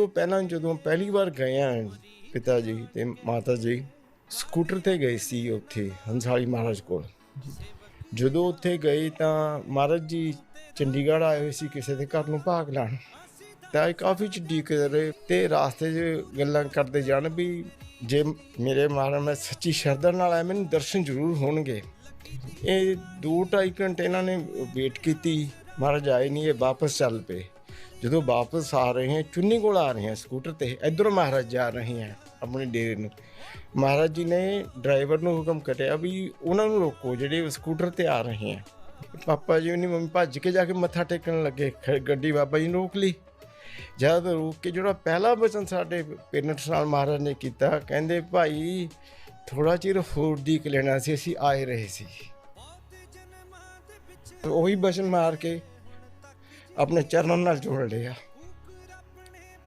ਤੋਂ ਪਹਿਲਾਂ ਜਦੋਂ ਪਹਿਲੀ ਵਾਰ ਗਏ ਆ ਪਿਤਾ ਜੀ ਤੇ ਮਾਤਾ ਜੀ, ਸਕੂਟਰ ਤੇ ਗਏ ਸੀ ਉੱਥੇ, ਹੰਸਾਲੀ ਮਹਾਰਾਜ ਕੋਲ। ਜਦੋਂ ਉੱਥੇ ਗਏ ਤਾਂ ਮਹਾਰਾਜ ਜੀ ਚੰਡੀਗੜ੍ਹ ਆਏ ਹੋਏ ਸੀ ਕਿਸੇ ਦੇ ਘਰ ਨੂੰ ਭਾਗ ਲੈਣ। ਤਾਂ ਇਹ ਕਾਫੀ ਚਿੱਡੀ ਰਹੇ ਤੇ ਰਾਸਤੇ 'ਚ ਗੱਲਾਂ ਕਰਦੇ ਜਾਣ ਵੀ ਜੇ ਮੇਰੇ ਮਹਾਰਾਜ ਮੈਂ ਸੱਚੀ ਸ਼ਰਧਾ ਨਾਲ ਆਇਆ, ਮੈਨੂੰ ਦਰਸ਼ਨ ਜ਼ਰੂਰ ਹੋਣਗੇ। ਇਹ 2.5 ਘੰਟੇ ਇਹਨਾਂ ਨੇ ਵੇਟ ਕੀਤੀ, ਮਹਾਰਾਜ ਆਏ ਨਹੀਂ ਇਹ ਵਾਪਸ ਚੱਲ ਪਏ। ਜਦੋਂ ਵਾਪਸ ਆ ਰਹੇ ਹੈ, ਚੁੰਨੀ ਕੋਲ ਆ ਰਹੇ ਹਾਂ, ਸਕੂਟਰ ਤੇ, ਇਧਰੋਂ ਮਹਾਰਾਜ ਜਾ ਰਹੇ ਹੈ ਆਪਣੇ ਡੇਰੇ ਨੂੰ। ਮਹਾਰਾਜ ਜੀ ਨੇ ਡਰਾਈਵਰ ਨੂੰ ਹੁਕਮ ਕਰਿਆ ਵੀ ਉਹਨਾਂ ਨੂੰ ਰੋਕੋ, ਜਿਹੜੇ ਸਕੂਟਰ ਤੇ ਆ ਰਹੇ ਹੈ। ਪਾਪਾ ਜੀ ਉਹਨੀ ਮੰਮੀ ਭੱਜ ਕੇ ਜਾ ਕੇ ਮੱਥਾ ਟੇਕਣ ਲੱਗੇ ਗੱਡੀ ਬਾਬਾ ਜੀ ਨੇ ਰੋਕ ਲਈ। ਜਦ ਰੋਕ ਕੇ ਜਿਹੜਾ ਪਹਿਲਾ ਬਚਨ ਸਾਡੇ ਪੇਰੈਂਟਸ ਨਾਲ ਮਹਾਰਾਜ ਨੇ ਕੀਤਾ, ਕਹਿੰਦੇ ਭਾਈ ਥੋੜਾ ਚਿਰ ਹੋਰ ਦੀਕ ਲੈਣਾ ਸੀ, ਅਸੀਂ ਆਏ ਰਹੇ ਸੀ। ਉਹੀ ਬਚਨ ਮਾਰ ਕੇ ਆਪਣੇ ਚਰਨਾਂ ਨਾਲ ਜੋੜ ਲਿਆ